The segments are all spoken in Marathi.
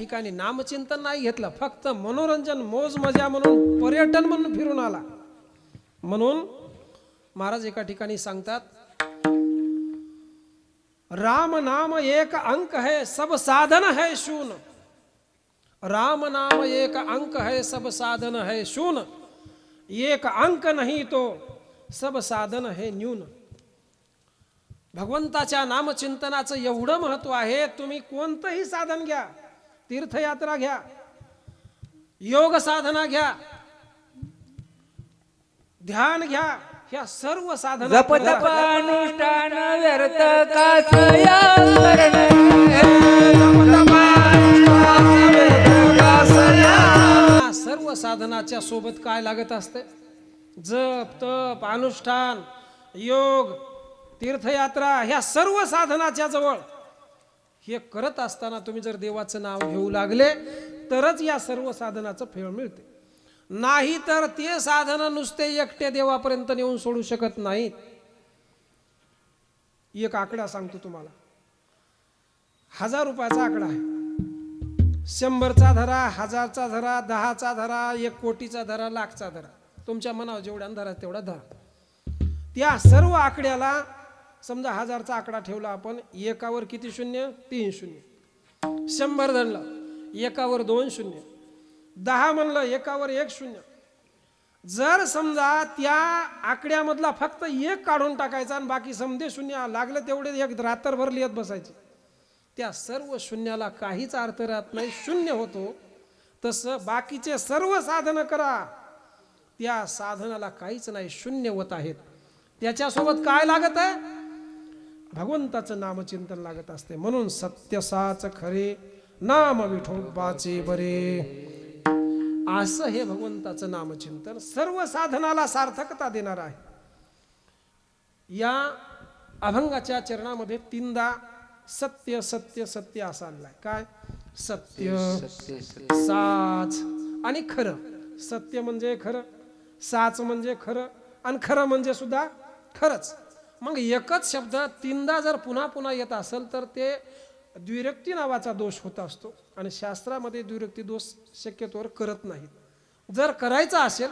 ठिकाणी नामचिंतन नाही घेतलं फक्त मनोरंजन मोज मजा म्हणून पर्यटन म्हणून फिरून आला. म्हणून महाराज एका ठिकाणी सांगतात राम नाम एक अंक है सब साधन है शून. राम नाम एक अंक है सब साधन है शून। एक अंक नाही तो सब साधन है न्यून. भगवंताच्या नामचिंतनाचं एवढं महत्त्व आहे तुम्ही कोणतंही साधन घ्या. तीर्थयात्रा घ्या योग साधना घ्या ध्यान घ्या ह्या सर्व साधना अनुष्ठान व्यर्थ सर्व साधनाच्या सोबत काय लागत असते? जप तप अनुष्ठान योग तीर्थयात्रा ह्या सर्व साधनाच्या जवळ हे करत असताना तुम्ही जर देवाचं नाव घेऊ लागले तरच या सर्व साधनाचं फळ मिळते. नाही तर ते साधनं नुसते एकटे देवापर्यंत नेऊन सोडू शकत नाहीत. एक आकडा सांगतो तुम्हाला. हजार रुपयाचा आकडा आहे. शंभरचा धरा हजारचा धरा दहाचा धरा एक कोटीचा धरा लाखचा धरा. तुमच्या मनावर जेवढ्या धरा तेवढा धरा. त्या सर्व आकड्याला समजा हजारचा आकडा ठेवला आपण एकावर किती शून्य? तीन शून्य. शंभर धरलं एकावर दोन शून्य. दहा म्हणलं एकावर एक शून्य. जर समजा त्या आकड्यामधला फक्त एक काढून टाकायचा आणि बाकी समजे शून्य लागलं तेवढे एक रात्रभर लिहित बसायचे. त्या सर्व शून्याला काहीच अर्थ राहत नाही शून्य होतो. तसं बाकीचे सर्व साधनं करा. त्या साधनाला काहीच नाही शून्य होत आहेत. त्याच्यासोबत काय लागत आहे? भगवंताचं नामचिंतन लागत असते. म्हणून सत्य साच खरे नाम विठोबाचे बरे. असं हे भगवंताचं नामचिंतन सर्व साधनाला सार्थकता देणार आहे. या अभंगाच्या चरणामध्ये तीनदा सत्य सत्य सत्य असा आलाय काय? सत्य साच आणि खरं. सत्य म्हणजे खरं साच म्हणजे खरं आणि खरं म्हणजे सुद्धा खरंच. मग एकच शब्द तीनदा जर पुन्हा पुन्हा येत असेल तर ते द्विरक्ती नावाचा दोष होत असतो. आणि शास्त्रामध्ये द्विरक्ती दोष शक्यतोवर करत नाहीत. जर करायचा असेल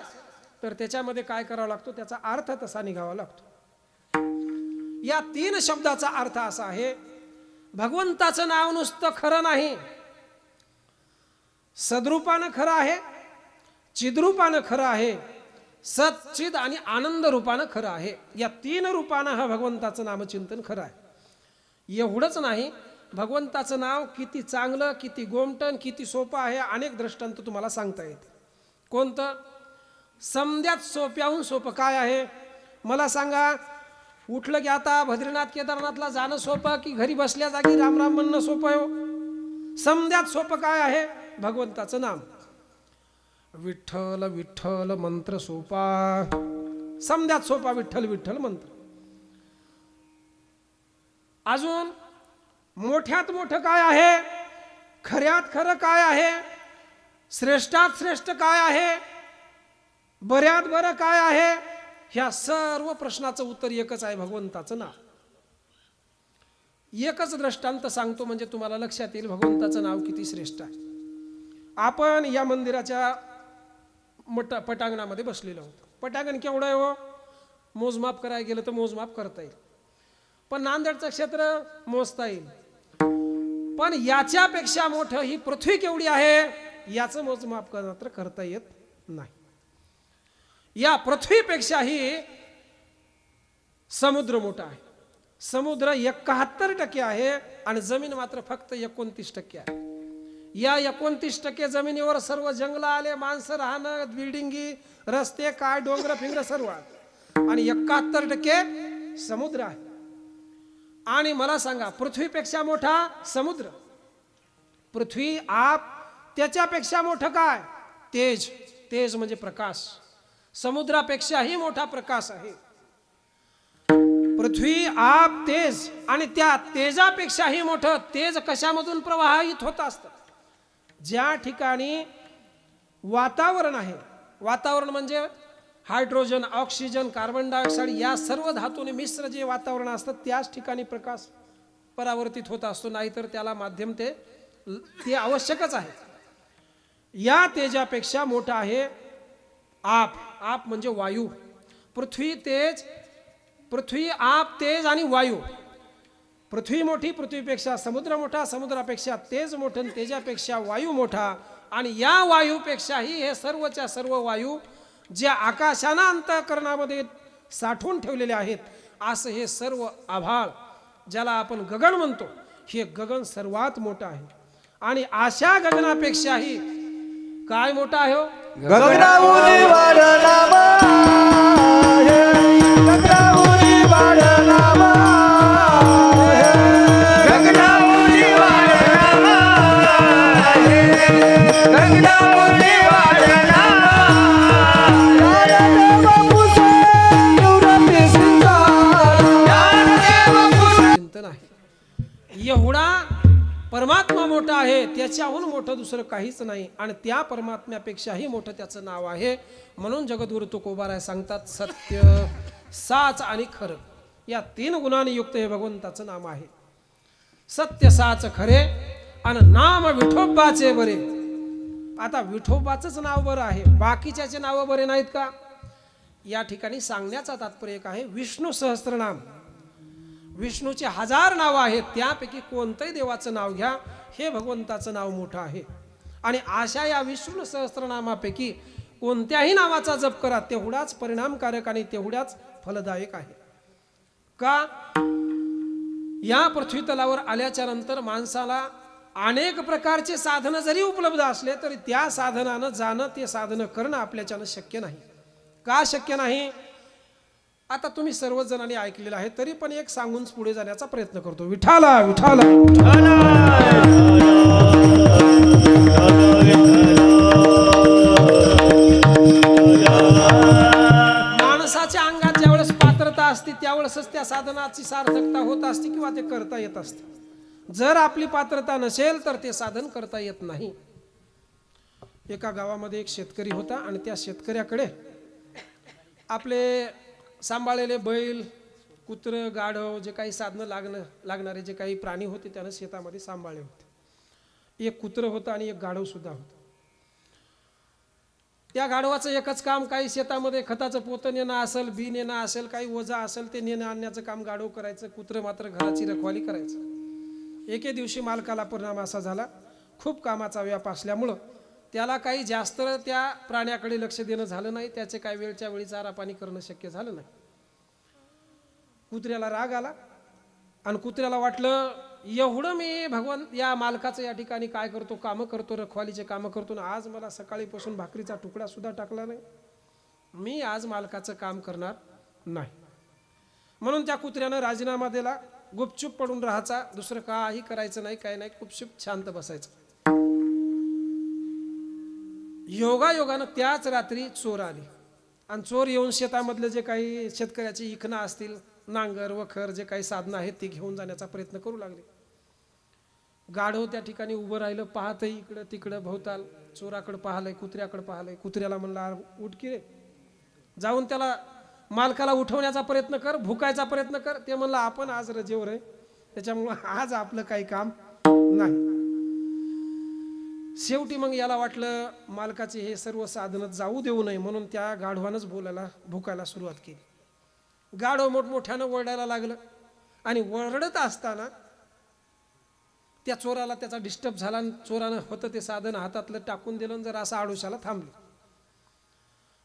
तर त्याच्यामध्ये काय करावा लागतो? त्याचा अर्थ तसा निघावा लागतो. या तीन शब्दाचा अर्थ असा आहे भगवंताचं नाव नुसतं खरं नाही. सद्रूपानं खरं आहे चिद्रूपानं खरं आहे. सच्चिद आणि आनंद रूपानं खरं आहे. या तीन रूपानं हा भगवंताचं नामचिंतन खरं आहे. एवढंच नाही भगवंताचं नाव किती चांगलं किती गोमटन किती सोपं आहे अनेक दृष्टांत तुम्हाला सांगता येते. कोणतं? समद्यात सोप्याहून सोपं काय आहे? मला सांगा उठलं की आता बद्रीनाथ केदारनाथला जाणं सोपं की घरी बसल्या जागी रामराम म्हणणं सोपं हो? समद्यात सोपं काय आहे? भगवंताचं नाम. विठ्ठल विठ्ठल मंत्र सोपा. समध्यात सोपा विठ्ठल विठ्ठल मंत्र. अजून मोठ्यात मोठं काय आहे? खऱ्यात खरं काय आहे? श्रेष्ठात श्रेष्ठ काय आहे? बऱ्यात बरं काय आहे? ह्या सर्व प्रश्नाचं उत्तर एकच आहे भगवंताचं नाव. एकच दृष्टांत सांगतो म्हणजे तुम्हाला लक्षात येईल भगवंताचं नाव किती श्रेष्ठ आहे. आपण या मंदिराच्या मट पटांगणामध्ये बसलेलं होतं. पटांगण केवढं आहे हो? मोजमाप करायला गेलं तर मोजमाप करता येईल. पण नांदेडचं क्षेत्र मोजता येईल. पण याच्यापेक्षा मोठं ही पृथ्वी केवढी आहे याचं मोजमाप मात्र करता येत नाही. या पृथ्वीपेक्षाही समुद्र मोठा आहे. समुद्र एकाहत्तर टक्के आहे आणि जमीन मात्र फक्त एकोणतीस टक्के आहे. या एकोणतीस टक्के जमिनीवर सर्व जंगल आले माणसं राहणं बिल्डिंगी रस्ते काय डोंगर फिंगर सर्व आणि एकाहत्तर टक्के समुद्र आहे. आणि मला सांगा पृथ्वीपेक्षा मोठा समुद्र. पृथ्वी आप त्याच्यापेक्षा मोठं काय? तेज. तेज म्हणजे प्रकाश. समुद्रापेक्षाही मोठा प्रकाश आहे. पृथ्वी आप तेज. आणि त्या तेजापेक्षाही मोठं तेज कशामधून प्रवाहित होत असतं? ज्या ठिकाणी वातावरण आहे वातावरण म्हणजे हायड्रोजन ऑक्सिजन कार्बन डायऑक्साईड या सर्व धातूने मिश्र जे वातावरण असतं त्याच ठिकाणी प्रकाश परावर्तित होत असतो नाहीतर त्याला माध्यम ते ते आवश्यकच आहे. या तेजापेक्षा मोठा आहे आप. आप म्हणजे वायू. पृथ्वी तेज पृथ्वी आप तेज आणि वायू. पृथ्वी मोठी पृथ्वीपेक्षा समुद्र मोठा समुद्रापेक्षा तेज मोठं तेजापेक्षा वायू मोठा आणि या वायूपेक्षाही हे सर्वच्या सर्व वायू ज्या आकाशानं अंतःकरणामध्ये साठवून ठेवलेले आहेत असं हे सर्व आभाळ ज्याला आपण गगन म्हणतो हे गगन सर्वात मोठं आहे आणि अशा गगनापेक्षाही काय मोठा आहे हो? मोठं दुसरं काहीच नाही. आणि त्या परमात्म्यापेक्षाही मोठं त्याचं नाव आहे. म्हणून जगद्गुरु तुकोबाराय सांगतात सत्य साच आणि खरं. या तीन गुणांनी युक्त हे भगवंताचं नाम आहे. सत्य साच खरे आणि नाम विठोबाचे बरे. आता विठोबाचंच नाव बरं आहे. बाकीच्याचे नावं बरे नाहीत का? या ठिकाणी सांगण्याचा तात्पर्य एक आहे विष्णू सहस्त्रनाम विष्णूचे हजार नावं आहेत. त्यापैकी कोणतंही देवाचं नाव घ्या. हे भगवंताचं नाव मोठं आहे. आणि अशा या विष्णू सहस्त्रनामापैकी कोणत्याही नावाचा जप करा तेवढाच परिणामकारक आणि तेवढ्याच फलदायक आहे. का? या पृथ्वी तलावर आल्याच्यानंतर माणसाला अनेक प्रकारचे साधनं जरी उपलब्ध असले तरी त्या साधनानं जाणं ते साधनं करणं आपल्याच्यानं शक्य नाही. का शक्य नाही? आता तुम्ही सर्वच जणांनी ऐकलेलं आहे तरी पण एक सांगून पुढे जाण्याचा प्रयत्न करतो. विठाला विठाला. माणसाच्या अंगात ज्यावेळेस पात्रता असते त्यावेळेसच त्या साधनाची सार्थकता होत असते किंवा ते करता येत असते. जर आपली पात्रता नसेल तर ते साधन करता येत नाही. एका गावामध्ये एक शेतकरी होता आणि त्या शेतकऱ्याकडे आपले सांभाळलेले बैल कुत्रं गाढव जे काही साधनं लागणं लागणारे जे काही प्राणी होते त्यानं शेतामध्ये सांभाळले होते. एक कुत्रं होतं आणि एक गाढव सुद्धा होतं. त्या गाढवाचं एकच काम काही शेतामध्ये खताचं पोतं नेणं असेल बी नेणं असेल काही ओझा असेल ते नेणं आणण्याचं काम गाढव करायचं कुत्रं मात्र घराची रखवाली करायचं. एके दिवशी मालकाला परिणाम असा झाला खूप कामाचा व्याप असल्यामुळं त्याला काही जास्त त्या प्राण्याकडे लक्ष देणं झालं नाही. त्याचे काही वेळच्या वेळी चारा पाणी करणं शक्य झालं नाही. कुत्र्याला राग आला आणि कुत्र्याला वाटलं एवढं मी भगवान या मालकाचं या ठिकाणी काय करतो कामं करतो रखवालीचे कामं करतो ना आज मला सकाळीपासून भाकरीचा तुकडा सुद्धा टाकला नाही. मी आज मालकाचं काम करणार नाही. म्हणून त्या कुत्र्यानं राजीनामा दिला. गुपचूप पडून राहायचा. दुसरं काही करायचं नाही काही नाही. गुपचूप शांत बसायचं. योगा योगानं त्याच रात्री चोर आले. आणि चोर येऊन शेतामधले जे काही शेतकऱ्याची इखणं असतील नांगर वखर जे काही साधनं आहेत ती घेऊन जाण्याचा प्रयत्न करू लागले. गाढव त्या ठिकाणी उभं राहिलं पाहतही इकडं तिकडं भोवताल. चोराकडं पाहलंय कुत्र्याकडं पाहलंय. कुत्र्याला म्हणलं उठकी रे. जाऊन त्याला मालकाला उठवण्याचा प्रयत्न कर भुकायचा प्रयत्न कर. ते म्हणलं आपण आज रजेवर आहे. त्याच्यामुळं आज आपलं काही काम नाही. शेवटी मग याला वाटलं मालकाचे हे सर्व साधनं जाऊ देऊ नये म्हणून त्या गाढवानंच बोलायला भुकायला सुरुवात केली. गाढव मोठमोठ्यानं ओरडायला लागलं. आणि ओरडत असताना त्या चोराला त्याचा डिस्टर्ब झाला आणि चोरानं होतं ते साधन हातातलं टाकून दिलं जर असं आडोशाला थांबले.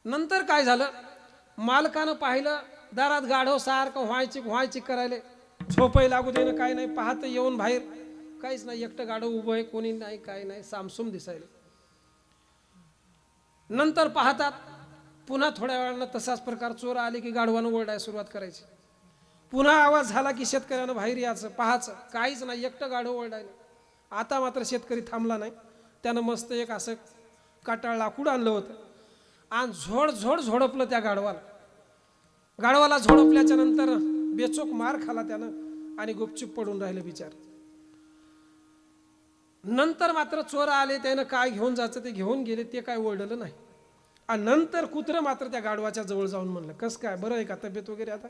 नंतर काय झालं? मालकानं पाहिलं दारात गाढव सारखं व्हायची व्हायची करायले. झोपही लागू देणं काय नाही पाहत येऊन बाहेर. काहीच नाही एकटं गाडं उभं आहे कोणी नाही काय नाही सामसूम दिसायले. नंतर पाहतात पुन्हा थोड्या वेळानं तसाच प्रकार चोर आले की गाढवानं ओरडायला सुरुवात करायची. पुन्हा आवाज झाला की शेतकऱ्यानं बाहेर यायचं पाहायचं काहीच नाही एकटं गाढव ओरडायला. आता मात्र शेतकरी थांबला नाही. त्यानं मस्त एक असं काटाळ लाकूड आणलं होतं. आणि झोड झोड झोडपलं त्या गाढवाला. गाढवाला झोडपल्याच्या नंतर बेचोक मार खाला त्यानं आणि गुपचूप पडून राहिलं बिचार. नंतर मात्र चोर आले त्यानं काय घेऊन जायचं ते घेऊन गेले ते काय ओरडलं नाही. आणि नंतर कुत्रं मात्र त्या गाढवाच्या जवळ जाऊन म्हणलं कस काय? बरं आहे का तब्येत वगैरे आता?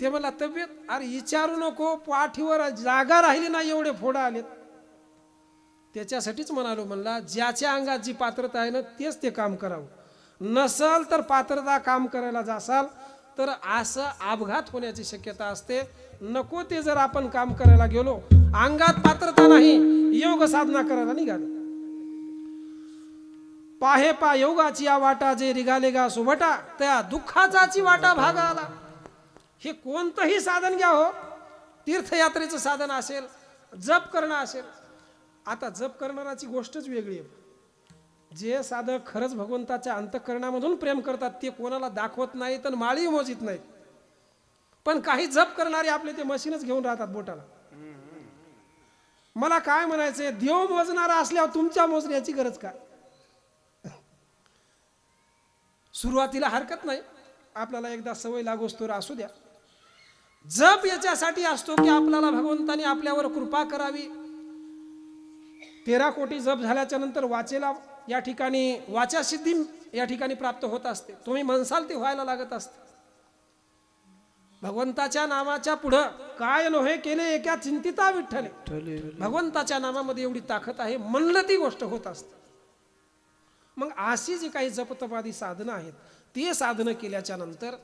ते मला तब्येत? अरे विचारू नको पाठीवर जागा राहिली नाही एवढे फोडा आलेत. त्याच्यासाठीच म्हणालो म्हणला ज्याच्या अंगात जी पात्रता आहे ना तेच ते काम करावं. नसल तर पात्रता काम करायला जासाल तर असं अपघात होण्याची शक्यता असते. नको ते जर आपण काम करायला गेलो. अंगात पात्रता नाही योग साधना करायला निघाली. पाहे पा योगाची या वाटा जे रिगाले गा सुभटा त्या दुःखाचाची वाटा भागा आला हे कोणतंही साधन घ्या हो. तीर्थयात्रेचं साधन असेल जप करणं असेल. आता जप करणाराची गोष्टच वेगळी आहे. जे साधक खरंच भगवंताच्या अंतःकरणामधून प्रेम करतात ते कोणाला दाखवत नाहीत आणि माळी मोजित नाहीत. पण काही जप करणारे आपले ते मशीनच घेऊन राहतात बोटाला. मला काय म्हणायचंय देव मोजणारा असल्यावर तुमच्या मोजण्याची गरज काय? सुरुवातीला हरकत नाही. आपल्याला एकदा सवय लागोस तर असू द्या. जप याच्यासाठी असतो की आपल्याला भगवंताने आपल्यावर कृपा करावी. तेरा कोटी जप झाल्याच्यानंतर वाचेला या ठिकाणी वाचा सिद्धी या ठिकाणी प्राप्त होत असते. तुम्ही म्हणसाल ते व्हायला लागत असते. भगवंताच्या नामाच्या पुढं काय लोहे केले एका चिंतिता विठ्ठले. भगवंताच्या नामामध्ये एवढी ताकद आहे म्हणलं ती गोष्ट होत असते. मग अशी जी काही जपतपादी साधनं आहेत ते साधनं केल्याच्यानंतर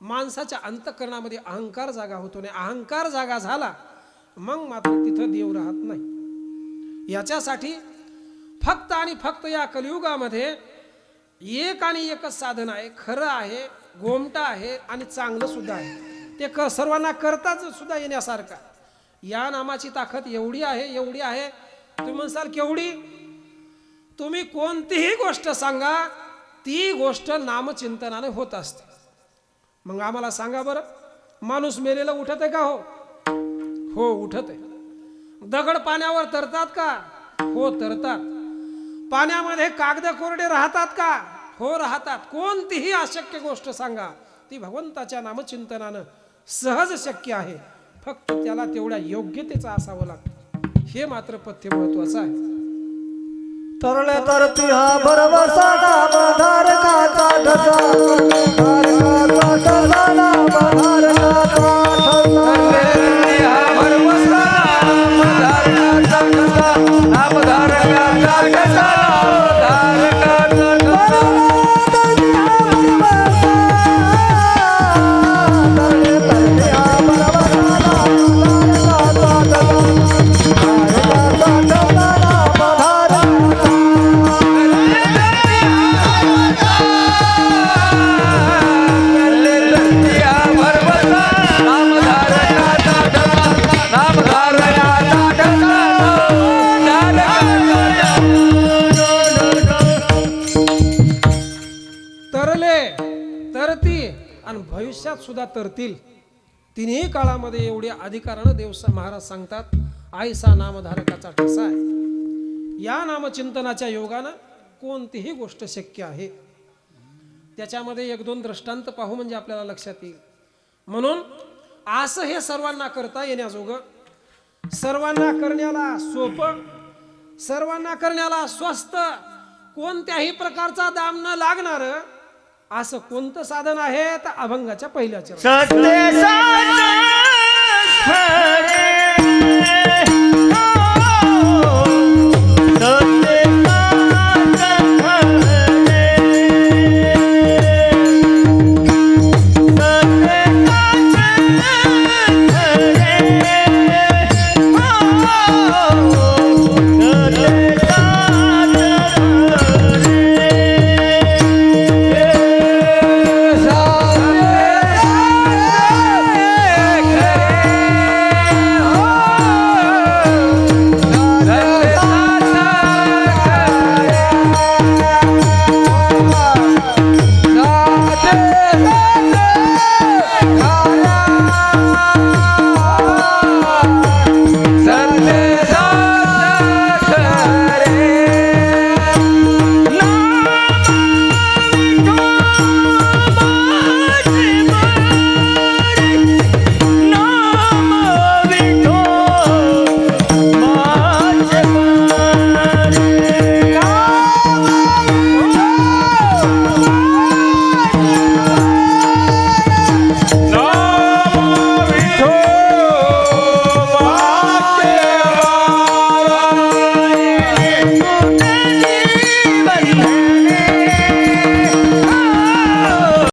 माणसाच्या अंतकरणामध्ये अहंकार जागा होतो नाही अहंकार जागा झाला मग मात्र तिथं देव राहत नाही. याच्यासाठी फक्त आणि फक्त या कलियुगामध्ये एक आणि एकच साधन आहे खरं आहे गोमटा आहे आणि चांगलं सुद्धा आहे. ते क सर्वांना करताच सुद्धा येण्यासारखं. या नामाची ताकद एवढी आहे एवढी आहे. तुम्ही म्हणसाल केवढी? तुम्ही कोणतीही गोष्ट सांगा ती गोष्ट नामचिंतनाने होत असते. मग आम्हाला सांगा बरं माणूस मेलेला उठत आहे का हो? हो उठत आहे दगड पाण्यावर तरतात का? हो तरतात. पाण्यामध्ये कागद कोरडे राहतात का? हो राहतात. कोणतीही अशक्य गोष्ट सांगा. ती भगवंताच्या नामचिंतनानं सहज शक्य आहे. फक्त त्याला तेवढ्या योग्यतेचा असावं लागतं. हे मात्र पथ्य महत्वाचं आहे. तरले तरती हा भरवसा नाम धारकाचा ठसा धारकाचा ठसा धारकाचा ठसा तरती आणि भविष्यात सुद्धा तरतील. तिन्ही काळामध्ये एवढ्या अधिकारानं देव महाराज सांगतात आईसा नामधारकाचा ठसा आहे. या नामचिंतनाच्या योगानं कोणतीही गोष्ट शक्य आहे. त्याच्यामध्ये एक दोन दृष्टांत पाहू म्हणजे आपल्याला लक्षात येईल. म्हणून असं हे सर्वांना करता येण्याजोगं सर्वांना करण्याला सोपं सर्वांना करण्याला स्वस्त कोणत्याही प्रकारचा दाम न लागणारं असं कोणतं साधन आहे? तर अभंगाच्या पहिल्या चरण सत्य